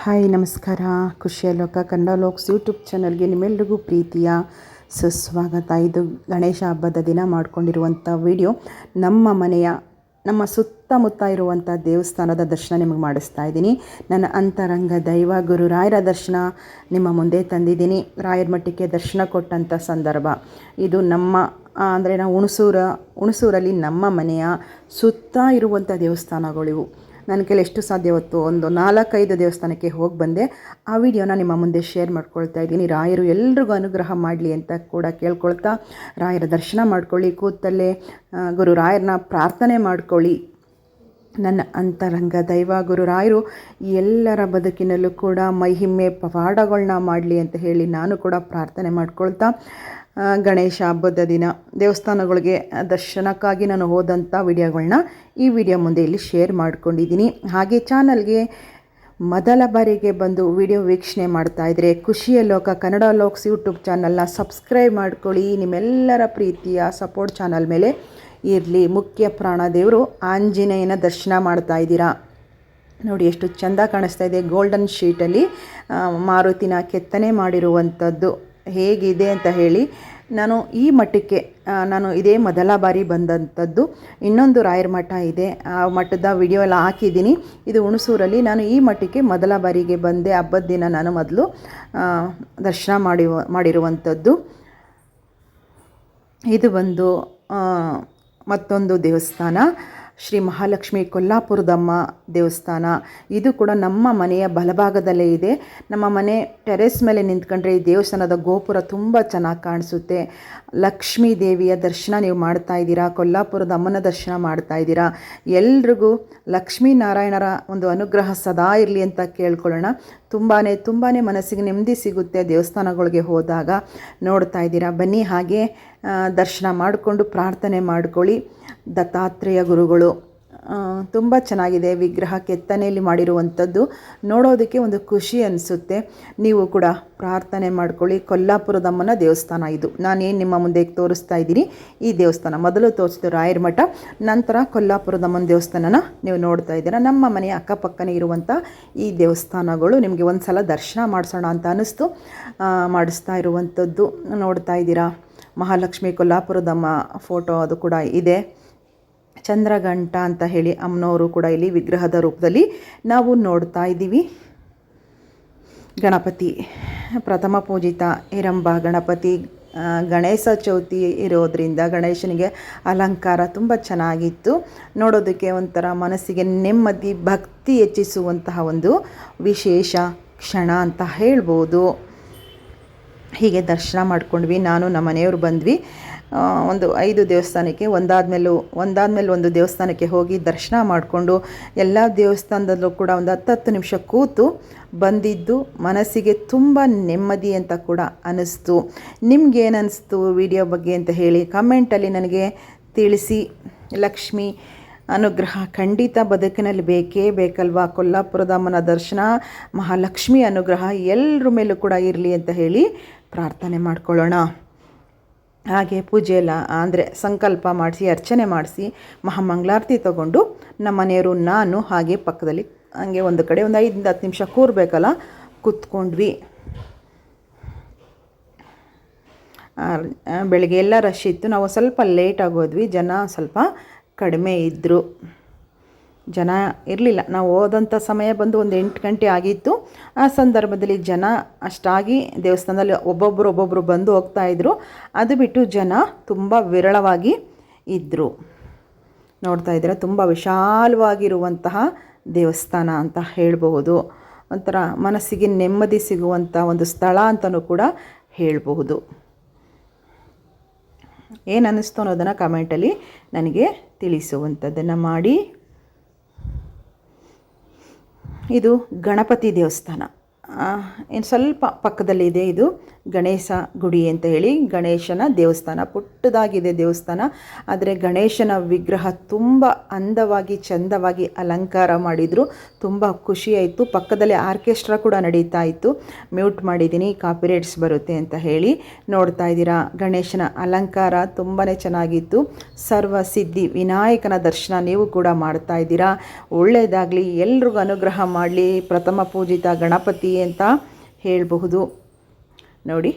Hi, ನಮಸ್ಕಾರ. ಖುಷಿಯ ಲೋಕ, ಕನ್ನಡ ಲೋಕ್ಸ್ ಯೂಟ್ಯೂಬ್ ಚಾನಲ್ಗೆ ನಿಮ್ಮೆಲ್ರಿಗೂ ಪ್ರೀತಿಯ ಸುಸ್ವಾಗತ. ಇದು ಗಣೇಶ ಹಬ್ಬದ ದಿನ ಮಾಡಿಕೊಂಡಿರುವಂಥ ವಿಡಿಯೋ. ನಮ್ಮ ಮನೆಯ, ನಮ್ಮ ಸುತ್ತಮುತ್ತ ಇರುವಂಥ ದೇವಸ್ಥಾನದ ದರ್ಶನ ನಿಮಗೆ ಮಾಡಿಸ್ತಾ ಇದ್ದೀನಿ. ನನ್ನ ಅಂತರಂಗ ದೈವ ಗುರು ರಾಯರ ದರ್ಶನ ನಿಮ್ಮ ಮುಂದೆ ತಂದಿದ್ದೀನಿ. ರಾಯರ ಮಠಕ್ಕೆ ದರ್ಶನ ಕೊಟ್ಟಂಥ ಸಂದರ್ಭ. ಇದು ನಮ್ಮ, ಅಂದರೆ ನಾವು ಹುಣಸೂರ, ಹುಣಸೂರಲ್ಲಿ ನಮ್ಮ ಮನೆಯ ಸುತ್ತ ಇರುವಂಥ ದೇವಸ್ಥಾನಗಳಿವು. ನನ್ನ ಕೈಲಿ ಎಷ್ಟು ಸಾಧ್ಯ ಹೊತ್ತು? ಒಂದು ನಾಲ್ಕೈದು ದೇವಸ್ಥಾನಕ್ಕೆ ಹೋಗಿ ಬಂದೆ. ಆ ವಿಡಿಯೋನ ನಿಮ್ಮ ಮುಂದೆ ಶೇರ್ ಮಾಡ್ಕೊಳ್ತಾ ಇದ್ದೀನಿ. ರಾಯರು ಎಲ್ರಿಗೂ ಅನುಗ್ರಹ ಮಾಡಲಿ ಅಂತ ಕೂಡ ಕೇಳ್ಕೊಳ್ತಾ, ರಾಯರ ದರ್ಶನ ಮಾಡ್ಕೊಳ್ಳಿ ಕೂತಲ್ಲೇ. ಗುರು ರಾಯರನ್ನ ಪ್ರಾರ್ಥನೆ ಮಾಡ್ಕೊಳ್ಳಿ. ನನ್ನ ಅಂತರಂಗ ದೈವ ಗುರುರಾಯರು ಎಲ್ಲರ ಬದುಕಿನಲ್ಲೂ ಕೂಡ ಮಹಿಮೆ ಪವಾಡಗಳನ್ನ ಮಾಡಲಿ ಅಂತ ಹೇಳಿ ನಾನು ಕೂಡ ಪ್ರಾರ್ಥನೆ ಮಾಡ್ಕೊಳ್ತಾ ಗಣೇಶ ಹಬ್ಬದ ದಿನ, ದೇವಸ್ಥಾನಗಳಿಗೆ ದರ್ಶನಕ್ಕಾಗಿ ನಾನು ಹೋದಂಥ ವಿಡಿಯೋಗಳನ್ನ ಈ ವಿಡಿಯೋ ಮುಂದೆ ಇಲ್ಲಿ ಶೇರ್ ಮಾಡ್ಕೊಂಡಿದ್ದೀನಿ. ಹಾಗೆ ಚಾನಲ್ಗೆ ಮೊದಲ ಬಾರಿಗೆ ಬಂದು ವಿಡಿಯೋ ವೀಕ್ಷಣೆ ಮಾಡ್ತಾ ಇದ್ದರೆ ಖುಷಿಯ ಲೋಕ, ಕನ್ನಡ ಲೋಕ್ಸ್ ಯೂಟ್ಯೂಬ್ ಚಾನಲ್ನ ಸಬ್ಸ್ಕ್ರೈಬ್ ಮಾಡ್ಕೊಳ್ಳಿ. ನಿಮ್ಮೆಲ್ಲರ ಪ್ರೀತಿಯ ಸಪೋರ್ಟ್ ಚಾನಲ್ ಮೇಲೆ ಇರಲಿ. ಮುಖ್ಯ ಪ್ರಾಣ ದೇವರು ಆಂಜನೇಯನ ದರ್ಶನ ಮಾಡ್ತಾ ಇದ್ದೀರಾ? ನೋಡಿ, ಎಷ್ಟು ಚೆಂದ ಕಾಣಿಸ್ತಾ ಇದೆ. ಗೋಲ್ಡನ್ ಶೀಟಲ್ಲಿ ಮಾರುತಿನ ಕೆತ್ತನೆ ಮಾಡಿರುವಂಥದ್ದು ಹೇಗಿದೆ ಅಂತ ಹೇಳಿ ನಾನು ಈ ಮಠಕ್ಕೆ ನಾನು ಇದೇ ಮೊದಲ ಬಾರಿ ಬಂದಂಥದ್ದು. ಇನ್ನೊಂದು ರಾಯರ ಮಠ ಇದೆ. ಆ ಮಠದ ವಿಡಿಯೋ ಎಲ್ಲ ಹಾಕಿದ್ದೀನಿ. ಇದು ಹುಣಸೂರಲ್ಲಿ ನಾನು ಈ ಮಠಕ್ಕೆ ಮೊದಲ ಬಾರಿಗೆ ಬಂದೆ. ಹಬ್ಬದ ದಿನ ನಾನು ಮೊದಲು ದರ್ಶನ ಮಾಡಿ ಮಾಡಿರುವಂಥದ್ದು. ಇದು ಬಂದು ಮತ್ತೊಂದು ದೇವಸ್ಥಾನ. ಶ್ರೀ ಮಹಾಲಕ್ಷ್ಮಿ ಕೊಲ್ಲಾಪುರದಮ್ಮ ದೇವಸ್ಥಾನ. ಇದು ಕೂಡ ನಮ್ಮ ಮನೆಯ ಬಲಭಾಗದಲ್ಲೇ ಇದೆ. ನಮ್ಮ ಮನೆ ಟೆರೆಸ್ ಮೇಲೆ ನಿಂತ್ಕೊಂಡ್ರೆ ಈ ದೇವಸ್ಥಾನದ ಗೋಪುರ ತುಂಬ ಚೆನ್ನಾಗಿ ಕಾಣಿಸುತ್ತೆ. ಲಕ್ಷ್ಮೀ ದೇವಿಯ ದರ್ಶನ ನೀವು ಮಾಡ್ತಾ ಇದ್ದೀರಾ? ಕೊಲ್ಲಾಪುರದ ಅಮ್ಮನ ದರ್ಶನ ಮಾಡ್ತಾ ಇದ್ದೀರಾ? ಎಲ್ರಿಗೂ ಲಕ್ಷ್ಮೀನಾರಾಯಣರ ಒಂದು ಅನುಗ್ರಹ ಸದಾ ಇರಲಿ ಅಂತ ಕೇಳ್ಕೊಳ್ಳೋಣ. ತುಂಬಾ ತುಂಬಾ ಮನಸ್ಸಿಗೆ ನೆಮ್ಮದಿ ಸಿಗುತ್ತೆ ದೇವಸ್ಥಾನಗಳಿಗೆ ಹೋದಾಗ ನೋಡ್ತಾ ಇದ್ದೀರಾ. ಬನ್ನಿ, ಹಾಗೆ ದರ್ಶನ ಮಾಡಿಕೊಂಡು ಪ್ರಾರ್ಥನೆ ಮಾಡ್ಕೊಳ್ಳಿ. ದತ್ತಾತ್ರೇಯ ಗುರುಗಳು ತುಂಬ ಚೆನ್ನಾಗಿದೆ ವಿಗ್ರಹ ಕೆತ್ತನೆಯಲ್ಲಿ ಮಾಡಿರುವಂಥದ್ದು. ನೋಡೋದಕ್ಕೆ ಒಂದು ಖುಷಿ ಅನಿಸುತ್ತೆ. ನೀವು ಕೂಡ ಪ್ರಾರ್ಥನೆ ಮಾಡ್ಕೊಳ್ಳಿ. ಕೊಲ್ಲಾಪುರದಮ್ಮನ ದೇವಸ್ಥಾನ ಇದು. ನಾನೇನು ನಿಮ್ಮ ಮುಂದೆ ತೋರಿಸ್ತಾ ಇದ್ದೀನಿ? ಈ ದೇವಸ್ಥಾನ ಮೊದಲು ತೋರಿಸಿದ್ದು ರಾಯರ ಮಠ, ನಂತರ ಕೊಲ್ಲಾಪುರದಮ್ಮನ ದೇವಸ್ಥಾನನ ನೀವು ನೋಡ್ತಾ ಇದ್ದೀರಾ. ನಮ್ಮ ಮನೆಯ ಅಕ್ಕಪಕ್ಕನೇ ಇರುವಂಥ ಈ ದೇವಸ್ಥಾನಗಳು ನಿಮಗೆ ಒಂದು ಸಲ ದರ್ಶನ ಮಾಡಿಸೋಣ ಅಂತ ಅನ್ನಿಸ್ತು ಮಾಡಿಸ್ತಾ ಇರುವಂಥದ್ದು ನೋಡ್ತಾ ಇದ್ದೀರಾ. ಮಹಾಲಕ್ಷ್ಮಿ ಕೊಲ್ಲಾಪುರದಮ್ಮ ಫೋಟೋ ಅದು ಕೂಡ ಇದೆ. ಚಂದ್ರಗಂಟ ಅಂತ ಹೇಳಿ ಅಮ್ಮನವರು ಕೂಡ ಇಲ್ಲಿ ವಿಗ್ರಹದ ರೂಪದಲ್ಲಿ ನಾವು ನೋಡ್ತಾ ಇದ್ದೀವಿ. ಗಣಪತಿ, ಪ್ರಥಮ ಪೂಜಿತ ಹಿರಂಬ ಗಣಪತಿ ಗಣೇಶ ಚೌತಿ ಇರೋದರಿಂದ ಗಣೇಶನಿಗೆ ಅಲಂಕಾರ ತುಂಬ ಚೆನ್ನಾಗಿತ್ತು. ನೋಡೋದಕ್ಕೆ ಒಂಥರ ಮನಸ್ಸಿಗೆ ನೆಮ್ಮದಿ, ಭಕ್ತಿ ಹೆಚ್ಚಿಸುವಂತಹ ಒಂದು ವಿಶೇಷ ಕ್ಷಣ ಅಂತ ಹೇಳ್ಬೋದು. ಹೀಗೆ ದರ್ಶನ ಮಾಡ್ಕೊಂಡ್ವಿ. ನಾನು, ನಮ್ಮ ಮನೆಯವರು ಬಂದ್ವಿ. ಒಂದು ಐದು ದೇವಸ್ಥಾನಕ್ಕೆ ಒಂದಾದ್ಮೇಲೂ, ಒಂದಾದ್ಮೇಲೆ ಒಂದು ದೇವಸ್ಥಾನಕ್ಕೆ ಹೋಗಿ ದರ್ಶನ ಮಾಡಿಕೊಂಡು ಎಲ್ಲ ದೇವಸ್ಥಾನದಲ್ಲೂ ಕೂಡ ಒಂದು ಹತ್ತತ್ತು ನಿಮಿಷ ಕೂತು ಬಂದಿದ್ದು ಮನಸ್ಸಿಗೆ ತುಂಬ ನೆಮ್ಮದಿ ಅಂತ ಕೂಡ ಅನ್ನಿಸ್ತು ನಿಮ್ಗೇನು ಅನ್ನಿಸ್ತು ವಿಡಿಯೋ ಬಗ್ಗೆ ಅಂತ ಹೇಳಿ ಕಮೆಂಟಲ್ಲಿ ನನಗೆ ತಿಳಿಸಿ. ಲಕ್ಷ್ಮಿ, ಅನುಗ್ರಹ ಖಂಡಿತ ಬದುಕಿನಲ್ಲಿ ಬೇಕೇ ಬೇಕಲ್ವಾ? ಕೊಲ್ಲಾಪುರದ ಅಮ್ಮನ ದರ್ಶನ, ಮಹಾಲಕ್ಷ್ಮಿ ಅನುಗ್ರಹ ಎಲ್ಲರ ಮೇಲೂ ಕೂಡ ಇರಲಿ ಅಂತ ಹೇಳಿ ಪ್ರಾರ್ಥನೆ ಮಾಡ್ಕೊಳ್ಳೋಣ. ಹಾಗೆ ಪೂಜೆ ಎಲ್ಲ, ಅಂದರೆ ಸಂಕಲ್ಪ ಮಾಡಿಸಿ, ಅರ್ಚನೆ ಮಾಡಿಸಿ ಮಹಾಮಂಗಳಾರತಿ ತಗೊಂಡು ನಮ್ಮ ಮನೆಯವರು, ನಾನು ಹಾಗೆ ಪಕ್ಕದಲ್ಲಿ ಹಾಗೆ ಒಂದು ಕಡೆ ಒಂದು ಐದರಿಂದ ಹತ್ತು ನಿಮಿಷ ಕೂರಬೇಕಲ್ಲ, ಕೂತ್ಕೊಂಡ್ವಿ. ಬೆಳಗ್ಗೆ ಎಲ್ಲ ರಶ್ ಇತ್ತು. ನಾವು ಸ್ವಲ್ಪ ಲೇಟ್ ಆಗೋದ್ವಿ, ಜನ ಸ್ವಲ್ಪ ಕಡಿಮೆ ಇದ್ದರು ಜನ ಇರಲಿಲ್ಲ. ನಾವು ಹೋದಂಥ ಸಮಯ ಬಂದು ಒಂದು ಎಂಟು ಗಂಟೆ ಆಗಿತ್ತು. ಆ ಸಂದರ್ಭದಲ್ಲಿ ಜನ ಅಷ್ಟಾಗಿ ದೇವಸ್ಥಾನದಲ್ಲಿ ಒಬ್ಬೊಬ್ಬರು ಒಬ್ಬೊಬ್ಬರು ಬಂದು ಹೋಗ್ತಾ ಇದ್ರು. ಅದು ಬಿಟ್ಟು ಜನ ತುಂಬ ವಿರಳವಾಗಿ ಇದ್ದರು ನೋಡ್ತಾ ಇದ್ದೀರ, ತುಂಬ ವಿಶಾಲವಾಗಿರುವಂತಹ ದೇವಸ್ಥಾನ ಅಂತ ಹೇಳಬಹುದು. ಒಂಥರ ಮನಸ್ಸಿಗೆ ನೆಮ್ಮದಿ ಸಿಗುವಂಥ ಒಂದು ಸ್ಥಳ ಅಂತಲೂ ಕೂಡ ಹೇಳಬಹುದು. ಏನು ಅನ್ನಿಸ್ತು ಅನ್ನೋದನ್ನು ಕಮೆಂಟಲ್ಲಿ ನನಗೆ ತಿಳಿಸುವಂಥದ್ದನ್ನು ಮಾಡಿ ಇದು ಗಣಪತಿ ದೇವಸ್ಥಾನ. ಇನ್ನು ಸ್ವಲ್ಪ ಪಕ್ಕದಲ್ಲಿದೆ ಇದು ಗಣೇಶ ಗುಡಿ ಅಂತ ಹೇಳಿ. ಗಣೇಶನ ದೇವಸ್ಥಾನ, ಪುಟ್ಟದಾಗಿದೆ ದೇವಸ್ಥಾನ. ಆದರೆ ಗಣೇಶನ ವಿಗ್ರಹ ತುಂಬ ಅಂದವಾಗಿ, ಚಂದವಾಗಿ ಅಲಂಕಾರ ಮಾಡಿದರು. ತುಂಬ ಖುಷಿಯಾಯಿತು ಪಕ್ಕದಲ್ಲಿ ಆರ್ಕೆಸ್ಟ್ರಾ ಕೂಡ ನಡೀತಾ ಇತ್ತು. ಮ್ಯೂಟ್ ಮಾಡಿದ್ದೀನಿ, ಕಾಪಿರೇಟ್ಸ್ ಬರುತ್ತೆ ಅಂತ ಹೇಳಿ ನೋಡ್ತಾ ಇದ್ದೀರಾ. ಗಣೇಶನ ಅಲಂಕಾರ ತುಂಬಾ ಚೆನ್ನಾಗಿತ್ತು. ಸರ್ವ ಸಿದ್ಧಿ, ವಿನಾಯಕನ ದರ್ಶನ ನೀವು ಕೂಡ ಮಾಡ್ತಾ ಇದ್ದೀರಾ. ಒಳ್ಳೆಯದಾಗಲಿ ಎಲ್ರಿಗೂ ಅನುಗ್ರಹ ಮಾಡಲಿ. ಪ್ರಥಮ ಪೂಜಿತ ಗಣಪತಿ ಅಂತ ಹೇಳಬಹುದು. ನೋಡಿ,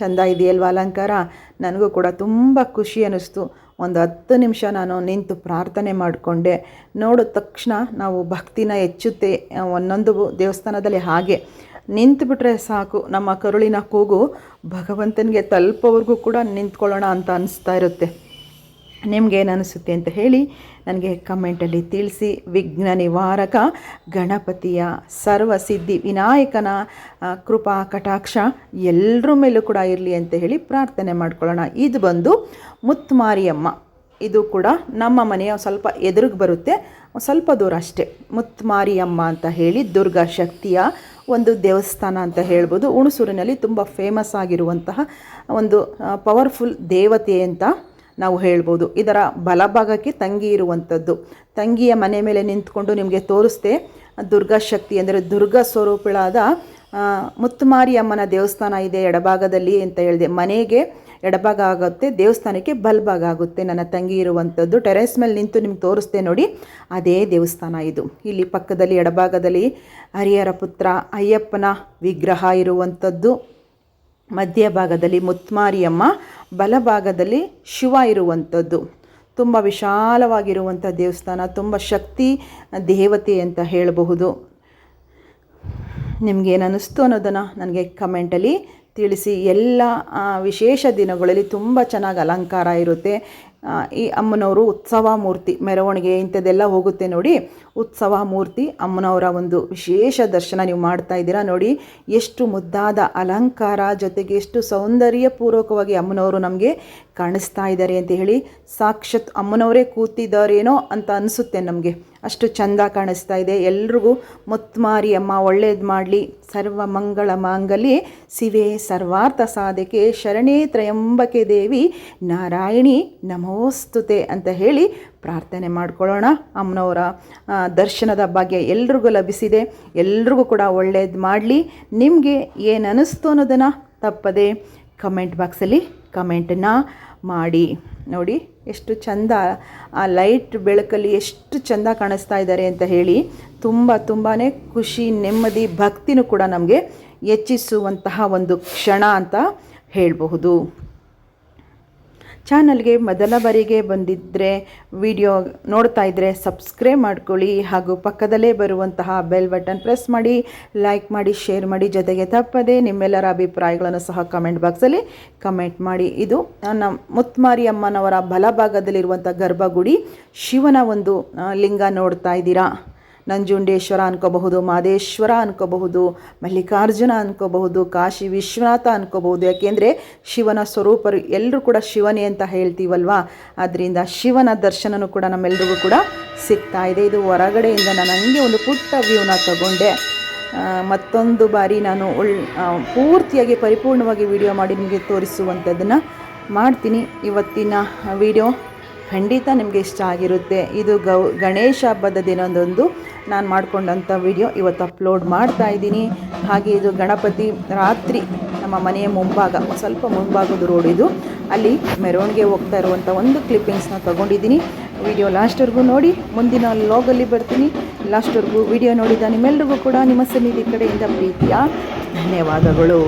ಚೆಂದ ಇದೆಯಲ್ವ ಅಲಂಕಾರ? ನನಗೂ ಕೂಡ ತುಂಬ ಖುಷಿ ಅನ್ನಿಸ್ತು. ಒಂದು ಹತ್ತು ನಿಮಿಷ ನಾನು ನಿಂತು ಪ್ರಾರ್ಥನೆ ಮಾಡಿಕೊಂಡೆ. ನೋಡಿದ ತಕ್ಷಣ ನಾವು ಭಕ್ತಿನ ಹೆಚ್ಚುತ್ತೆ, ಒಂದೊಂದು ದೇವಸ್ಥಾನದಲ್ಲಿ ಹಾಗೆ. ನಿಂತುಬಿಟ್ರೆ ಸಾಕು, ನಮ್ಮ ಕರುಳಿನ ಕೂಗು ಭಗವಂತನಿಗೆ ತಲುಪೋವರೆಗೂ ಕೂಡ ನಿಂತ್ಕೊಳ್ಳೋಣ ಅಂತ ಅನಿಸ್ತಾ ಇರುತ್ತೆ. ನಿಮ್ಗೇನು ಅನಿಸುತ್ತೆ ಅಂತ ಹೇಳಿ ನನಗೆ ಕಮೆಂಟಲ್ಲಿ ತಿಳಿಸಿ. ವಿಘ್ನ ನಿವಾರಕ, ಗಣಪತಿಯ ಸರ್ವಸಿದ್ಧಿ ವಿನಾಯಕನ ಕೃಪಾ, ಕಟಾಕ್ಷ ಎಲ್ಲರ ಮೇಲೂ ಕೂಡ ಇರಲಿ ಅಂತ ಹೇಳಿ ಪ್ರಾರ್ಥನೆ ಮಾಡ್ಕೊಳ್ಳೋಣ. ಇದು ಬಂದು ಮುತ್ಮಾರಿಯಮ್ಮ. ಇದು ಕೂಡ ನಮ್ಮ ಮನೆಯ ಸ್ವಲ್ಪ ಎದುರಿಗೆ ಬರುತ್ತೆ. ಸ್ವಲ್ಪ ದೂರ ಅಷ್ಟೇ. ಮುತ್ಮಾರಿಯಮ್ಮ ಅಂತ ಹೇಳಿ ದುರ್ಗಾ ಶಕ್ತಿಯ ಒಂದು ದೇವಸ್ಥಾನ ಅಂತ ಹೇಳ್ಬೋದು. ಹುಣಸೂರಿನಲ್ಲಿ ತುಂಬ ಫೇಮಸ್ ಆಗಿರುವಂತಹ ಒಂದು ಪವರ್ಫುಲ್ ದೇವತೆ ಅಂತ ನಾವು ಹೇಳ್ಬೋದು. ಇದರ ಬಲಭಾಗಕ್ಕೆ ತಂಗಿ ಇರುವಂಥದ್ದು. ತಂಗಿಯ ಮನೆ ಮೇಲೆ ನಿಂತ್ಕೊಂಡು ನಿಮಗೆ ತೋರಿಸ್ದೆ ದುರ್ಗಾ ಶಕ್ತಿ ಅಂದರೆ ದುರ್ಗಾ ಸ್ವರೂಪಳಾದ ಮುತ್ತುಮಾರಿ ಅಮ್ಮನ ದೇವಸ್ಥಾನ ಇದೆ ಎಡಭಾಗದಲ್ಲಿ ಅಂತ ಹೇಳಿದೆ. ಮನೆಗೆ ಎಡಭಾಗ ಆಗುತ್ತೆ, ದೇವಸ್ಥಾನಕ್ಕೆ ಬಲ್ಭಾಗ ಆಗುತ್ತೆ. ನನ್ನ ತಂಗಿ ಇರುವಂಥದ್ದು ಟೆರೆಸ್ ಮೇಲೆ ನಿಂತು ನಿಮ್ಗೆ ತೋರಿಸ್ದೆ ನೋಡಿ. ಅದೇ ದೇವಸ್ಥಾನ ಇದು. ಇಲ್ಲಿ ಪಕ್ಕದಲ್ಲಿ ಎಡಭಾಗದಲ್ಲಿ ಹರಿಹರ ಪುತ್ರ ಅಯ್ಯಪ್ಪನ ವಿಗ್ರಹ ಇರುವಂಥದ್ದು. ಮಧ್ಯಭಾಗದಲ್ಲಿ ಮುತ್ಮಾರಿಯಮ್ಮ ಬಲಭಾಗದಲ್ಲಿ ಶಿವ ಇರುವಂಥದ್ದು. ತುಂಬ ವಿಶಾಲವಾಗಿರುವಂಥ ದೇವಸ್ಥಾನ, ತುಂಬ ಶಕ್ತಿ, ದೇವತೆ ಅಂತ ಹೇಳಬಹುದು. ನಿಮಗೇನು ಅನ್ನಿಸ್ತು ಅನ್ನೋದನ್ನು ನನಗೆ ಕಮೆಂಟಲ್ಲಿ ತಿಳಿಸಿ. ಎಲ್ಲ ವಿಶೇಷ ದಿನಗಳಲ್ಲಿ ತುಂಬ ಚೆನ್ನಾಗಿ ಅಲಂಕಾರ ಇರುತ್ತೆ. ಈ ಅಮ್ಮನವರು ಉತ್ಸವ ಮೂರ್ತಿ, ಮೆರವಣಿಗೆ ಇಂಥದ್ದೆಲ್ಲ ಹೋಗುತ್ತೆ ನೋಡಿ. ಉತ್ಸವ ಮೂರ್ತಿ ಅಮ್ಮನವರ ಒಂದು ವಿಶೇಷ ದರ್ಶನ ನೀವು ಮಾಡ್ತಾ ಇದ್ದೀರಾ. ನೋಡಿ, ಎಷ್ಟು ಮುದ್ದಾದ ಅಲಂಕಾರ ಜೊತೆಗೆ ಎಷ್ಟು ಸೌಂದರ್ಯಪೂರ್ವಕವಾಗಿ ಅಮ್ಮನವರು ನಮಗೆ ಕಾಣಿಸ್ತಾ ಇದ್ದಾರೆ ಅಂತ ಹೇಳಿ ಸಾಕ್ಷಾತ್ ಅಮ್ಮನವರೇ ಕೂತಿದ್ದಾರೇನೋ ಅಂತ ಅನಿಸುತ್ತೆ ನಮಗೆ. ಅಷ್ಟು ಚಂದ ಕಾಣಿಸ್ತಾ ಇದೆ. ಎಲ್ರಿಗೂ ಮುತ್ಮಾರಿ ಅಮ್ಮ ಒಳ್ಳೇದು ಮಾಡಲಿ. ಸರ್ವ ಮಂಗಳ ಮಾಂಗಲಿ ಶಿವೆ ಸರ್ವಾರ್ಥ ಸಾಧಕೆ. ಶರಣೇ ತ್ರಯಂಬಕೆ ದೇವಿ. ನಾರಾಯಣಿ ನಮೋಸ್ತುತೆ ಅಂತ ಹೇಳಿ ಪ್ರಾರ್ಥನೆ ಮಾಡ್ಕೊಳ್ಳೋಣ. ಅಮ್ಮನವರ ದರ್ಶನದ ಭಾಗ್ಯ ಎಲ್ರಿಗೂ ಲಭಿಸಿದೆ. ಎಲ್ರಿಗೂ ಕೂಡ ಒಳ್ಳೇದು ಮಾಡಲಿ. ನಿಮಗೆ ಏನು ಅನ್ನಿಸ್ತು ಅನ್ನೋದನ್ನು ತಪ್ಪದೆ ಕಮೆಂಟ್ ಬಾಕ್ಸಲ್ಲಿ ಕಮೆಂಟನ್ನ ಮಾಡಿ. ನೋಡಿ, ಎಷ್ಟು ಚಂದ, ಆ ಲೈಟ್ ಬೆಳಕಲ್ಲಿ ಎಷ್ಟು ಚಂದ ಕಾಣಿಸ್ತಾ ಇದ್ದಾರೆ ಅಂತ ಹೇಳಿ ತುಂಬ ತುಂಬಾ ಖುಷಿ, ನೆಮ್ಮದಿ, ಭಕ್ತಿನೂ ಕೂಡ ನಮಗೆ ಹೆಚ್ಚಿಸುವಂತಹ ಒಂದು ಕ್ಷಣ ಅಂತ ಹೇಳಬಹುದು. ಚಾನಲ್ಗೆ ಮೊದಲ ಬಾರಿಗೆ ಬಂದಿದ್ದರೆ ವಿಡಿಯೋ ನೋಡ್ತಾ ಇದ್ದರೆ ಸಬ್ಸ್ಕ್ರೈಬ್ ಮಾಡ್ಕೊಳ್ಳಿ ಹಾಗೂ ಪಕ್ಕದಲ್ಲೇ ಬರುವಂತಹ ಬೆಲ್ ಬಟನ್ ಪ್ರೆಸ್ ಮಾಡಿ, ಲೈಕ್ ಮಾಡಿ, ಶೇರ್ ಮಾಡಿ. ಜೊತೆಗೆ ತಪ್ಪದೆ ನಿಮ್ಮೆಲ್ಲರ ಅಭಿಪ್ರಾಯಗಳನ್ನು ಸಹ ಕಮೆಂಟ್ ಬಾಕ್ಸಲ್ಲಿ ಕಮೆಂಟ್ ಮಾಡಿ. ಇದು ನನ್ನ ಮುತ್ಮಾರಿ ಅಮ್ಮನವರ ಬಲಭಾಗದಲ್ಲಿರುವಂಥ ಗರ್ಭಗುಡಿ ಶಿವನ ಒಂದು ಲಿಂಗ ನೋಡ್ತಾ ಇದ್ದೀರಾ. ನಂಜುಂಡೇಶ್ವರ ಅನ್ಕೋಬಹುದು, ಮಾದೇಶ್ವರ ಅನ್ಕೋಬಹುದು, ಮಲ್ಲಿಕಾರ್ಜುನ ಅನ್ಕೋಬಹುದು, ಕಾಶಿ ವಿಶ್ವನಾಥ ಅನ್ಕೋಬಹುದು. ಯಾಕೆಂದರೆ ಶಿವನ ಸ್ವರೂಪರು ಎಲ್ಲರೂ ಕೂಡ ಶಿವನೇ ಅಂತ ಹೇಳ್ತೀವಲ್ವಾ? ಅದರಿಂದ ಶಿವನ ದರ್ಶನನೂ ಕೂಡ ನಮ್ಮೆಲ್ರಿಗೂ ಕೂಡ ಸಿಗ್ತಾ ಇದೆ. ಇದು ಹೊರಗಡೆಯಿಂದ ನಾನು ಹಂಗೆ ಒಂದು ಪುಟ್ಟ ವ್ಯೂನ ತಗೊಂಡೆ. ಮತ್ತೊಂದು ಬಾರಿ ನಾನು ಒಳ್ ಪೂರ್ತಿಯಾಗಿ ಪರಿಪೂರ್ಣವಾಗಿ ವಿಡಿಯೋ ಮಾಡಿ ನಿಮಗೆ ತೋರಿಸುವಂಥದ್ದನ್ನು ಮಾಡ್ತೀನಿ. ಇವತ್ತಿನ ವಿಡಿಯೋ ಖಂಡಿತ ನಿಮಗೆ ಇಷ್ಟ ಆಗಿರುತ್ತೆ. ಇದು ಗೌ, ಗಣೇಶ ಹಬ್ಬದ ದಿನದೊಂದು ನಾನು ಮಾಡಿಕೊಂಡಂಥ ವಿಡಿಯೋ ಇವತ್ತು ಅಪ್ಲೋಡ್ ಮಾಡ್ತಾ ಇದ್ದೀನಿ. ಹಾಗೆ ಇದು ಗಣಪತಿ ರಾತ್ರಿ ನಮ್ಮ ಮನೆಯ ಮುಂಭಾಗ, ಸ್ವಲ್ಪ ಮುಂಭಾಗದ ರೋಡ್ ಇದು. ಅಲ್ಲಿ ಮೆರವಣಿಗೆ ಹೋಗ್ತಾ ಇರುವಂಥ ಒಂದು ಕ್ಲಿಪ್ಪಿಂಗ್ಸ್ನ ತೊಗೊಂಡಿದ್ದೀನಿ. ವಿಡಿಯೋ ಲಾಸ್ಟ್ವರೆಗೂ ನೋಡಿ, ಮುಂದಿನ ಲಾಗಲ್ಲಿ ಬರ್ತೀನಿ. ಲಾಸ್ಟ್ವರೆಗೂ ವಿಡಿಯೋ ನೋಡಿದ ನಿಮ್ಮೆಲ್ರಿಗೂ ಕೂಡ ನಿಮ್ಮ ಸನ್ನಿಧಿ ಕಡೆಯಿಂದ ಪ್ರೀತಿಯ ಧನ್ಯವಾದಗಳು.